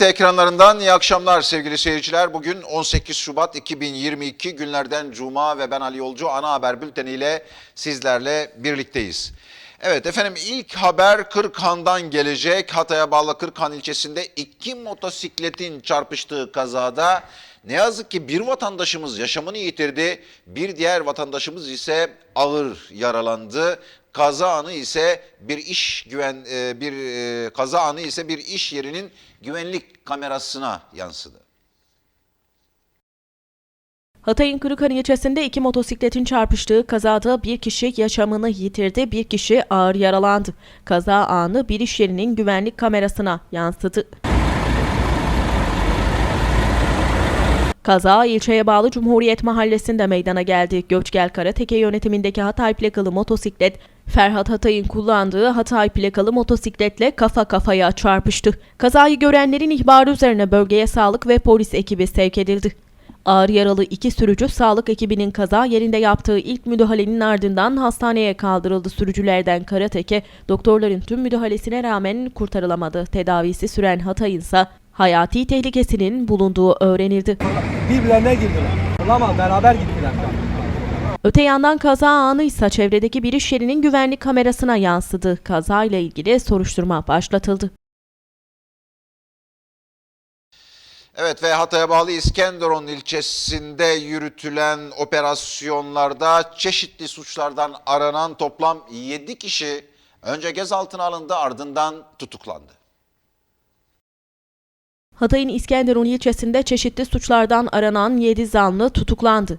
TRT ekranlarından iyi akşamlar sevgili seyirciler. Bugün 18 Şubat 2022 günlerden Cuma ve ben Ali Yolcu ana haber bülteniyle sizlerle birlikteyiz. Evet efendim ilk haber Kırkhan'dan gelecek. Hatay'a bağlı Kırkhan ilçesinde iki motosikletin çarpıştığı kazada ne yazık ki bir vatandaşımız yaşamını yitirdi. Bir diğer vatandaşımız ise ağır yaralandı. Kaza anı ise bir iş güven e, bir e, kaza anı ise bir iş yerinin güvenlik kamerasına yansıdı. Hatay'ın Kırıkhan ilçesinde iki motosikletin çarpıştığı kazada bir kişi yaşamını yitirdi, bir kişi ağır yaralandı. Kaza anı bir iş yerinin güvenlik kamerasına yansıdı. Kaza ilçeye bağlı Cumhuriyet Mahallesi'nde meydana geldi. Göçgel Karateke yönetimindeki Hatay plakalı motosiklet, Ferhat Hatay'ın kullandığı Hatay plakalı motosikletle kafa kafaya çarpıştı. Kazayı görenlerin ihbarı üzerine bölgeye sağlık ve polis ekibi sevk edildi. Ağır yaralı iki sürücü sağlık ekibinin kaza yerinde yaptığı ilk müdahalenin ardından hastaneye kaldırıldı. Sürücülerden Karateke, doktorların tüm müdahalesine rağmen kurtarılamadı. Tedavisi süren Hatay'ın ise hayati tehlikesinin bulunduğu öğrenildi. birbirlerine girdiler. Ama beraber gittiler. Öte yandan kaza anı ise çevredeki bir iş yerinin güvenlik kamerasına yansıdı. Kazayla ilgili soruşturma başlatıldı. Evet ve Hatay'a bağlı İskenderun ilçesinde yürütülen operasyonlarda çeşitli suçlardan aranan toplam 7 kişi önce gözaltına alındı ardından tutuklandı. Hatay'ın İskenderun ilçesinde çeşitli suçlardan aranan 7 zanlı tutuklandı.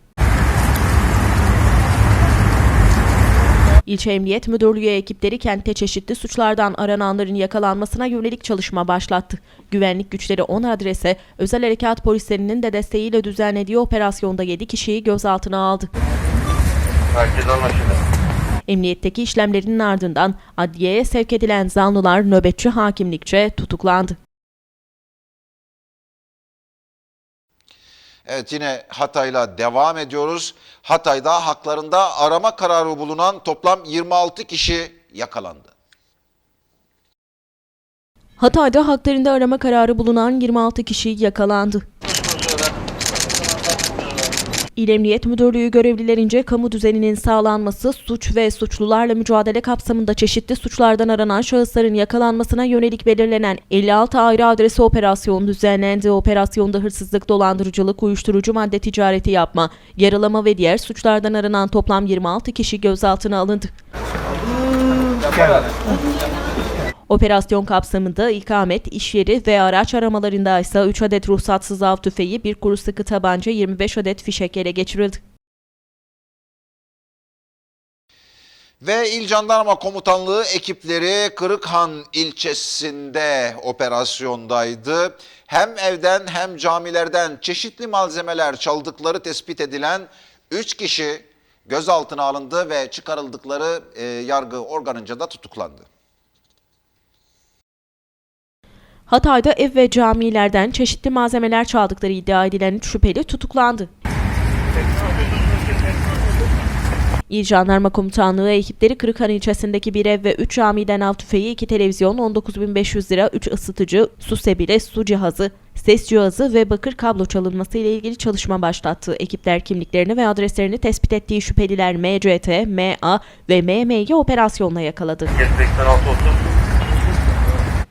İlçe Emniyet Müdürlüğü ekipleri kentte çeşitli suçlardan arananların yakalanmasına yönelik çalışma başlattı. Güvenlik güçleri 10 adrese, özel harekat polislerinin de desteğiyle düzenlediği operasyonda 7 kişiyi gözaltına aldı. Herkes anlaşıldı. Emniyetteki işlemlerinin ardından adliyeye sevk edilen zanlılar nöbetçi hakimlikçe tutuklandı. Evet yine Hatay'la devam ediyoruz. Hatay'da haklarında arama kararı bulunan toplam 26 kişi yakalandı. Hatay'da haklarında arama kararı bulunan 26 kişi yakalandı. İl Emniyet Müdürlüğü görevlilerince kamu düzeninin sağlanması, suç ve suçlularla mücadele kapsamında çeşitli suçlardan aranan şahısların yakalanmasına yönelik belirlenen 56 ayrı adresi operasyonu düzenlendi. Operasyonda hırsızlık, dolandırıcılık, uyuşturucu madde ticareti yapma, yaralama ve diğer suçlardan aranan toplam 26 kişi gözaltına alındı. Operasyon kapsamında ikamet, iş yeri ve araç aramalarında ise 3 adet ruhsatsız av tüfeği, bir kuru sıkı tabanca, 25 adet fişek ele geçirildi. Ve İl Jandarma Komutanlığı ekipleri Kırıkhan ilçesinde operasyondaydı. Hem evden hem camilerden çeşitli malzemeler çaldıkları tespit edilen 3 kişi gözaltına alındı ve çıkarıldıkları e, yargı organınca da tutuklandı. Hatay'da ev ve camilerden çeşitli malzemeler çaldıkları iddia edilen şüpheli tutuklandı. İl Jandarma Komutanlığı ekipleri Kırıkhan ilçesindeki bir ev ve 3 camiden av tüfeği, 2 televizyon, 19.500 lira, 3 ısıtıcı, su sebile, su cihazı, ses cihazı ve bakır kablo çalınması ile ilgili çalışma başlattı. Ekipler kimliklerini ve adreslerini tespit ettiği şüpheliler MCT, MA ve MM'yi operasyonla yakaladı. 86 olsun.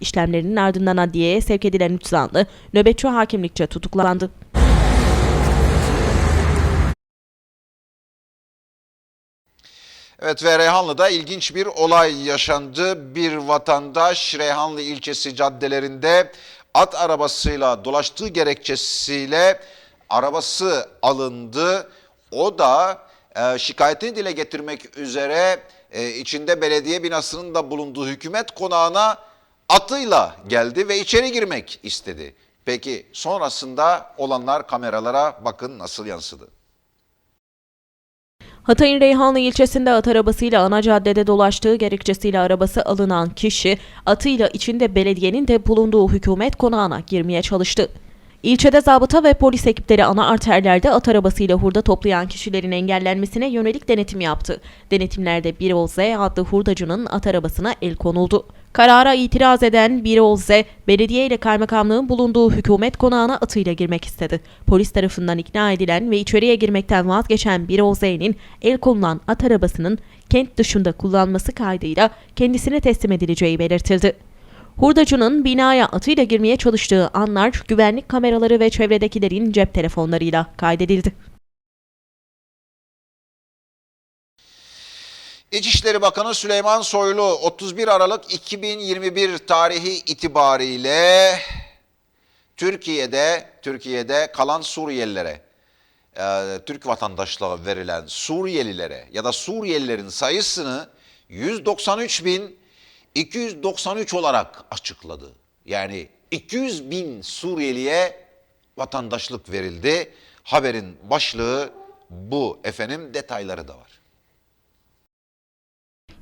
İşlemlerinin ardından adliyeye sevk edilen üç zanlı nöbetçi hakimlikçe tutuklandı. Evet ve Reyhanlı'da ilginç bir olay yaşandı. Bir vatandaş Reyhanlı ilçesi caddelerinde at arabasıyla dolaştığı gerekçesiyle arabası alındı. O da e, şikayetini dile getirmek üzere e, içinde belediye binasının da bulunduğu hükümet konağına atıyla geldi ve içeri girmek istedi. Peki sonrasında olanlar kameralara bakın nasıl yansıdı. Hatay'ın Reyhanlı ilçesinde at arabasıyla ana caddede dolaştığı gerekçesiyle arabası alınan kişi atıyla içinde belediyenin de bulunduğu hükümet konağına girmeye çalıştı. İlçede zabıta ve polis ekipleri ana arterlerde at arabasıyla hurda toplayan kişilerin engellenmesine yönelik denetim yaptı. Denetimlerde bir Z adlı hurdacının at arabasına el konuldu. Karara itiraz eden Birol Z, belediye ile kaymakamlığın bulunduğu hükümet konağına atıyla girmek istedi. Polis tarafından ikna edilen ve içeriye girmekten vazgeçen Birol el konulan at arabasının kent dışında kullanması kaydıyla kendisine teslim edileceği belirtildi. Hurdacının binaya atıyla girmeye çalıştığı anlar güvenlik kameraları ve çevredekilerin cep telefonlarıyla kaydedildi. İçişleri Bakanı Süleyman Soylu 31 Aralık 2021 tarihi itibariyle Türkiye'de Türkiye'de kalan Suriyelilere e, Türk vatandaşlığı verilen Suriyelilere ya da Suriyelilerin sayısını 193.293 olarak açıkladı. Yani 200 bin Suriyeliye vatandaşlık verildi. Haberin başlığı bu efendim detayları da var.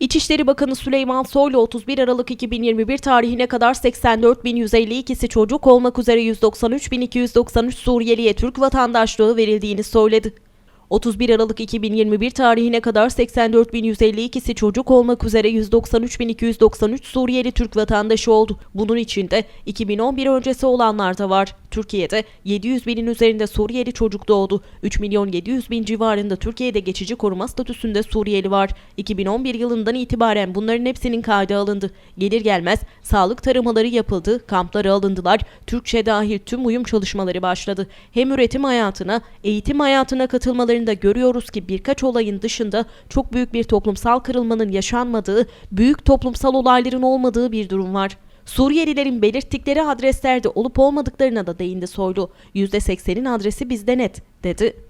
İçişleri Bakanı Süleyman Soylu 31 Aralık 2021 tarihine kadar 84.152'si çocuk olmak üzere 193.293 Suriyeliye Türk vatandaşlığı verildiğini söyledi. 31 Aralık 2021 tarihine kadar 84.152'si çocuk olmak üzere 193.293 Suriyeli Türk vatandaşı oldu. Bunun içinde 2011 öncesi olanlar da var. Türkiye'de 700 binin üzerinde Suriyeli çocuk doğdu. 3 milyon 700 bin civarında Türkiye'de geçici koruma statüsünde Suriyeli var. 2011 yılından itibaren bunların hepsinin kaydı alındı. Gelir gelmez sağlık taramaları yapıldı, kamplara alındılar, Türkçe dahil tüm uyum çalışmaları başladı. Hem üretim hayatına, eğitim hayatına katılmalarında görüyoruz ki birkaç olayın dışında çok büyük bir toplumsal kırılmanın yaşanmadığı, büyük toplumsal olayların olmadığı bir durum var. Suriyelilerin belirttikleri adreslerde olup olmadıklarına da değindi Soylu. %80'in adresi bizde net, dedi.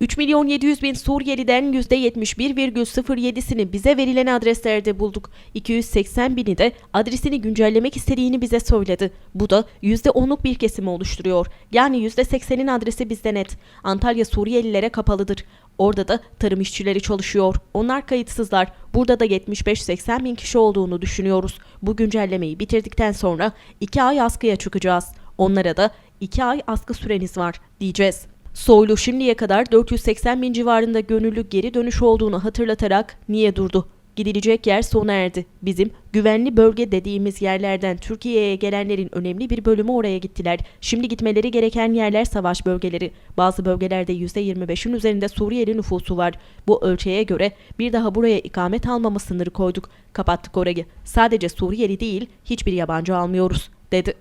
3 milyon 700 bin Suriyeliden %71,07'sini bize verilen adreslerde bulduk. 280 bini de adresini güncellemek istediğini bize söyledi. Bu da %10'luk bir kesimi oluşturuyor. Yani %80'in adresi bizde net. Antalya Suriyelilere kapalıdır. Orada da tarım işçileri çalışıyor. Onlar kayıtsızlar. Burada da 75-80 bin kişi olduğunu düşünüyoruz. Bu güncellemeyi bitirdikten sonra 2 ay askıya çıkacağız. Onlara da 2 ay askı süreniz var diyeceğiz. Soylu şimdiye kadar 480 bin civarında gönüllü geri dönüş olduğunu hatırlatarak niye durdu? Gidilecek yer sona erdi. Bizim güvenli bölge dediğimiz yerlerden Türkiye'ye gelenlerin önemli bir bölümü oraya gittiler. Şimdi gitmeleri gereken yerler savaş bölgeleri. Bazı bölgelerde %25'in üzerinde Suriyeli nüfusu var. Bu ölçeğe göre bir daha buraya ikamet almama sınırı koyduk. Kapattık orayı. Sadece Suriyeli değil hiçbir yabancı almıyoruz dedi.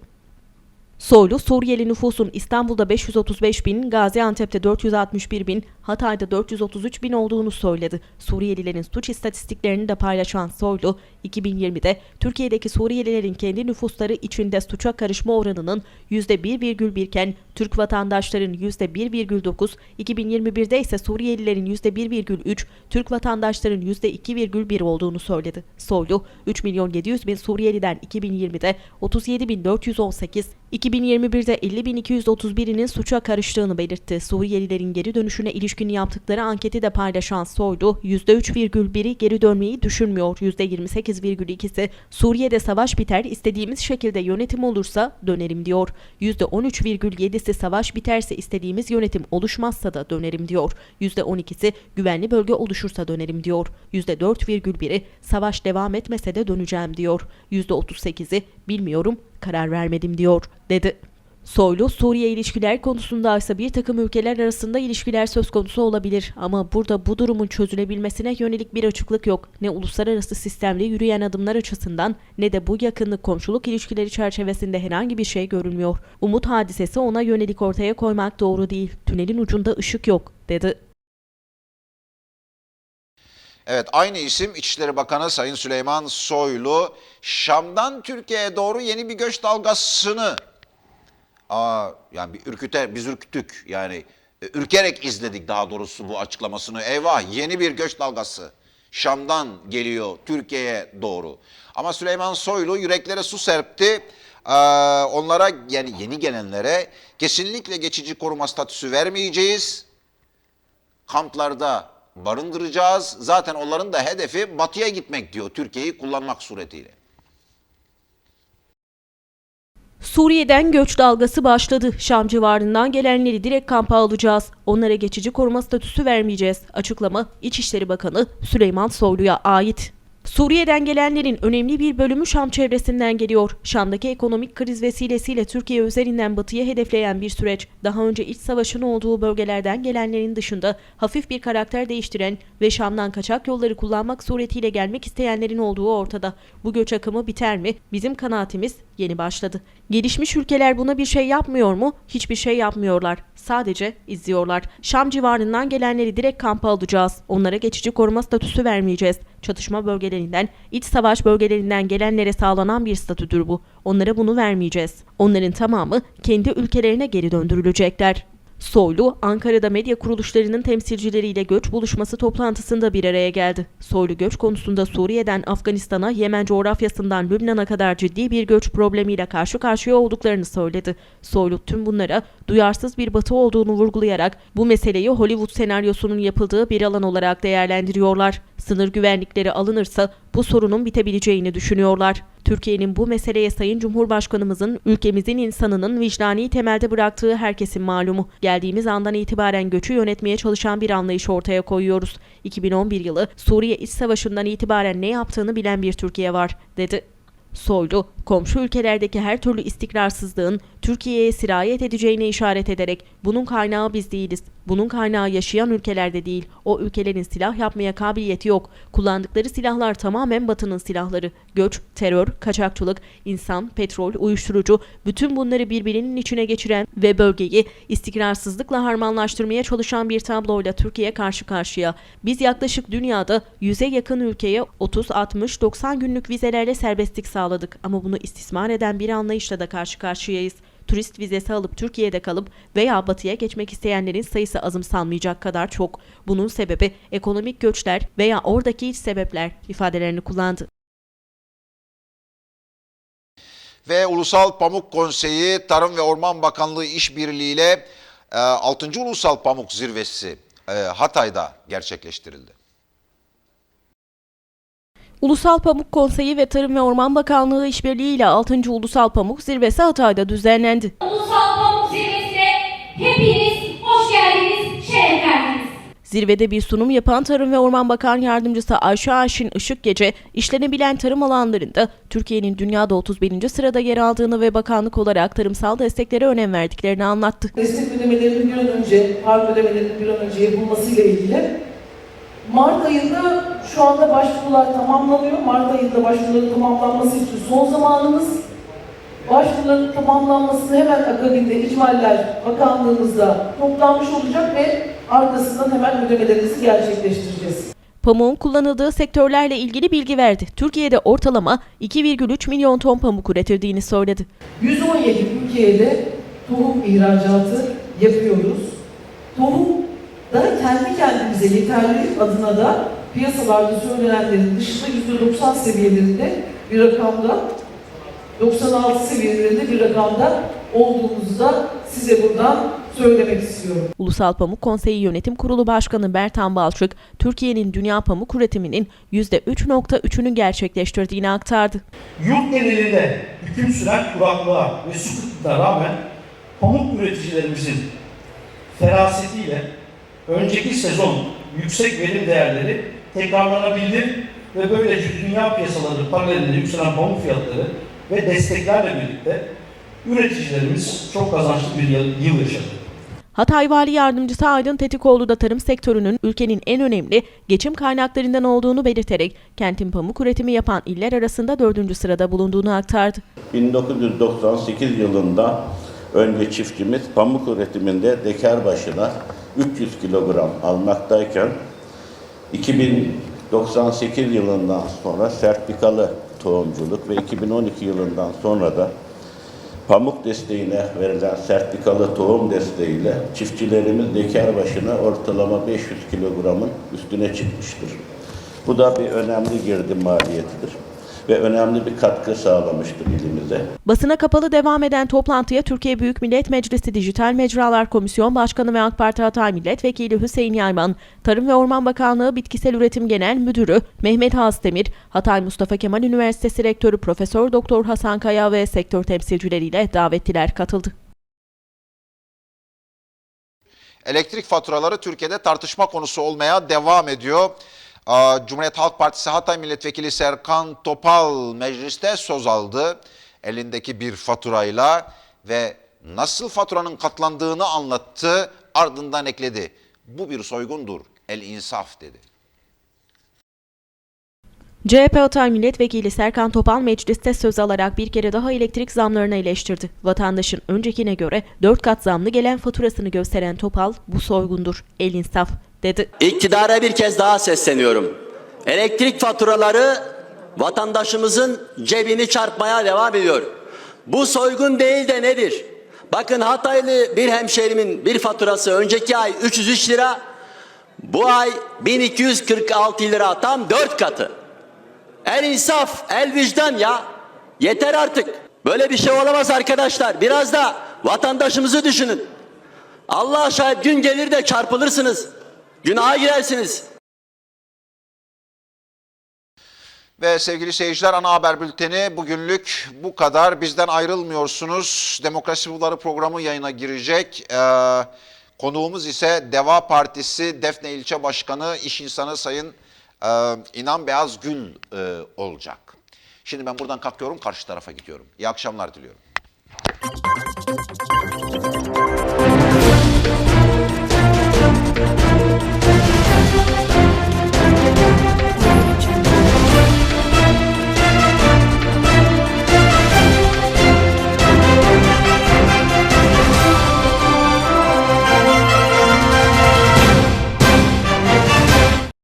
Soylu, Suriyeli nüfusun İstanbul'da 535 bin, Gaziantep'te 461 bin, Hatay'da 433 bin olduğunu söyledi. Suriyelilerin suç istatistiklerini de paylaşan Soylu, 2020'de Türkiye'deki Suriyelilerin kendi nüfusları içinde suça karışma oranının %1,1 iken Türk vatandaşların %1,9, 2021'de ise Suriyelilerin %1,3, Türk vatandaşların %2,1 olduğunu söyledi. Soylu, 3 milyon 700 bin Suriyeliden 2020'de 37 bin 418, 2021'de 50.231'inin suça karıştığını belirtti. Suriyelilerin geri dönüşüne ilişkin yaptıkları anketi de paylaşan Soylu, %3,1'i geri dönmeyi düşünmüyor. %28,2'si Suriye'de savaş biter, istediğimiz şekilde yönetim olursa dönerim diyor. %13,7'si savaş biterse istediğimiz yönetim oluşmazsa da dönerim diyor. %12'si güvenli bölge oluşursa dönerim diyor. %4,1'i savaş devam etmese de döneceğim diyor. %38'i bilmiyorum karar vermedim diyor dedi. Soylu, Suriye ilişkiler konusunda ise bir takım ülkeler arasında ilişkiler söz konusu olabilir ama burada bu durumun çözülebilmesine yönelik bir açıklık yok. Ne uluslararası sistemde yürüyen adımlar açısından ne de bu yakınlık komşuluk ilişkileri çerçevesinde herhangi bir şey görülmüyor. Umut hadisesi ona yönelik ortaya koymak doğru değil. Tünelin ucunda ışık yok, dedi. Evet aynı isim İçişleri Bakanı Sayın Süleyman Soylu Şam'dan Türkiye'ye doğru yeni bir göç dalgasını aa, yani bir ürküter, biz ürktük yani e, ürkerek izledik daha doğrusu bu açıklamasını. Eyvah yeni bir göç dalgası Şam'dan geliyor Türkiye'ye doğru. Ama Süleyman Soylu yüreklere su serpti. Ee, onlara yani yeni gelenlere kesinlikle geçici koruma statüsü vermeyeceğiz kamplarda barındıracağız. Zaten onların da hedefi batıya gitmek diyor Türkiye'yi kullanmak suretiyle. Suriye'den göç dalgası başladı. Şam civarından gelenleri direkt kampa alacağız. Onlara geçici koruma statüsü vermeyeceğiz. Açıklama İçişleri Bakanı Süleyman Soylu'ya ait. Suriye'den gelenlerin önemli bir bölümü Şam çevresinden geliyor. Şam'daki ekonomik kriz vesilesiyle Türkiye üzerinden batıya hedefleyen bir süreç, daha önce iç savaşın olduğu bölgelerden gelenlerin dışında hafif bir karakter değiştiren ve Şam'dan kaçak yolları kullanmak suretiyle gelmek isteyenlerin olduğu ortada. Bu göç akımı biter mi? Bizim kanaatimiz yeni başladı. Gelişmiş ülkeler buna bir şey yapmıyor mu? Hiçbir şey yapmıyorlar. Sadece izliyorlar. Şam civarından gelenleri direkt kampa alacağız. Onlara geçici koruma statüsü vermeyeceğiz. Çatışma bölgelerinden, iç savaş bölgelerinden gelenlere sağlanan bir statüdür bu. Onlara bunu vermeyeceğiz. Onların tamamı kendi ülkelerine geri döndürülecekler. Soylu, Ankara'da medya kuruluşlarının temsilcileriyle göç buluşması toplantısında bir araya geldi. Soylu göç konusunda Suriye'den Afganistan'a, Yemen coğrafyasından Lübnan'a kadar ciddi bir göç problemiyle karşı karşıya olduklarını söyledi. Soylu tüm bunlara duyarsız bir batı olduğunu vurgulayarak bu meseleyi Hollywood senaryosunun yapıldığı bir alan olarak değerlendiriyorlar. Sınır güvenlikleri alınırsa bu sorunun bitebileceğini düşünüyorlar. Türkiye'nin bu meseleye Sayın Cumhurbaşkanımızın ülkemizin insanının vicdani temelde bıraktığı herkesin malumu. Geldiğimiz andan itibaren göçü yönetmeye çalışan bir anlayış ortaya koyuyoruz. 2011 yılı Suriye İç Savaşı'ndan itibaren ne yaptığını bilen bir Türkiye var, dedi. Soylu, komşu ülkelerdeki her türlü istikrarsızlığın Türkiye'ye sirayet edeceğine işaret ederek bunun kaynağı biz değiliz. Bunun kaynağı yaşayan ülkelerde değil. O ülkelerin silah yapmaya kabiliyeti yok. Kullandıkları silahlar tamamen batının silahları. Göç, terör, kaçakçılık, insan, petrol, uyuşturucu bütün bunları birbirinin içine geçiren ve bölgeyi istikrarsızlıkla harmanlaştırmaya çalışan bir tabloyla Türkiye karşı karşıya. Biz yaklaşık dünyada 100'e yakın ülkeye 30, 60, 90 günlük vizelerle serbestlik sağladık ama bunu istismar eden bir anlayışla da karşı karşıyayız. Turist vizesi alıp Türkiye'de kalıp veya batıya geçmek isteyenlerin sayısı azımsanmayacak kadar çok. Bunun sebebi ekonomik göçler veya oradaki iç sebepler ifadelerini kullandı. Ve Ulusal Pamuk Konseyi Tarım ve Orman Bakanlığı İşbirliği ile e, 6. Ulusal Pamuk Zirvesi e, Hatay'da gerçekleştirildi. Ulusal Pamuk Konseyi ve Tarım ve Orman Bakanlığı işbirliği ile 6. Ulusal Pamuk Zirvesi Hatay'da düzenlendi. Ulusal Pamuk Zirvesi'ne hepiniz hoş geldiniz, şeref verdiniz. Zirvede bir sunum yapan Tarım ve Orman Bakan Yardımcısı Ayşe Aşin Işık Gece, işlenebilen tarım alanlarında Türkiye'nin dünyada 31. sırada yer aldığını ve bakanlık olarak tarımsal desteklere önem verdiklerini anlattı. destek ödemelerinin bir an önce, harp ödemelerinin bir an önce yapılmasıyla ilgili Mart ayında şu anda başvurular tamamlanıyor. Mart ayında başvuruların tamamlanması için son zamanımız. Başvuruların tamamlanmasını hemen akabinde İcmaller Bakanlığımızda toplanmış olacak ve arkasından hemen ödemelerimizi gerçekleştireceğiz. Pamuğun kullanıldığı sektörlerle ilgili bilgi verdi. Türkiye'de ortalama 2,3 milyon ton pamuk üretildiğini söyledi. 117 ülkeye de tohum ihracatı yapıyoruz. Tohum da kendi kendimize yeterli adına da piyasalarda söylenenlerin dışında %90 seviyelerinde bir rakamda 96 seviyelerinde bir rakamda olduğumuzu da size buradan söylemek istiyorum. Ulusal Pamuk Konseyi Yönetim Kurulu Başkanı Bertan Balçık, Türkiye'nin dünya pamuk üretiminin %3.3'ünü gerçekleştirdiğini aktardı. Yurt genelinde hüküm süren kuraklığa ve su kıtlığına rağmen pamuk üreticilerimizin ferasetiyle önceki sezon yüksek verim değerleri tekrarlanabilir ve böylece dünya piyasaları paralelinde yükselen pamuk fiyatları ve desteklerle birlikte üreticilerimiz çok kazançlı bir yıl, yıl yaşadı. Hatay Vali Yardımcısı Aydın Tetikoğlu da tarım sektörünün ülkenin en önemli geçim kaynaklarından olduğunu belirterek kentin pamuk üretimi yapan iller arasında dördüncü sırada bulunduğunu aktardı. 1998 yılında önce çiftçimiz pamuk üretiminde dekar başına 300 kilogram almaktayken 2098 yılından sonra sertifikalı tohumculuk ve 2012 yılından sonra da pamuk desteğine verilen sertifikalı tohum desteğiyle çiftçilerimiz dekar başına ortalama 500 kilogramın üstüne çıkmıştır. Bu da bir önemli girdi maliyetidir ve önemli bir katkı sağlamıştır ilimize. Basına kapalı devam eden toplantıya Türkiye Büyük Millet Meclisi Dijital Mecralar Komisyon Başkanı ve AK Parti Hatay Milletvekili Hüseyin Yayman, Tarım ve Orman Bakanlığı Bitkisel Üretim Genel Müdürü Mehmet Hasdemir, Hatay Mustafa Kemal Üniversitesi Rektörü Profesör Doktor Hasan Kaya ve sektör temsilcileriyle davetliler katıldı. Elektrik faturaları Türkiye'de tartışma konusu olmaya devam ediyor. Cumhuriyet Halk Partisi Hatay Milletvekili Serkan Topal mecliste söz aldı. Elindeki bir faturayla ve nasıl faturanın katlandığını anlattı. Ardından ekledi. Bu bir soygundur. El insaf dedi. CHP Hatay Milletvekili Serkan Topal mecliste söz alarak bir kere daha elektrik zamlarını eleştirdi. Vatandaşın öncekine göre 4 kat zamlı gelen faturasını gösteren Topal, bu soygundur, el insaf dedi. İktidara bir kez daha sesleniyorum. Elektrik faturaları vatandaşımızın cebini çarpmaya devam ediyor. Bu soygun değil de nedir? Bakın Hataylı bir hemşerimin bir faturası önceki ay 303 lira, bu ay 1246 lira tam 4 katı. El insaf, el vicdan ya. Yeter artık. Böyle bir şey olamaz arkadaşlar. Biraz da vatandaşımızı düşünün. Allah şahit gün gelir de çarpılırsınız. Günaha girersiniz. Ve sevgili seyirciler ana haber bülteni bugünlük bu kadar. Bizden ayrılmıyorsunuz. Demokrasi Bulvarı programı yayına girecek. Ee, konuğumuz ise Deva Partisi Defne İlçe Başkanı, iş insanı Sayın e, İnan Beyaz Gül e, olacak. Şimdi ben buradan kalkıyorum karşı tarafa gidiyorum. İyi akşamlar diliyorum.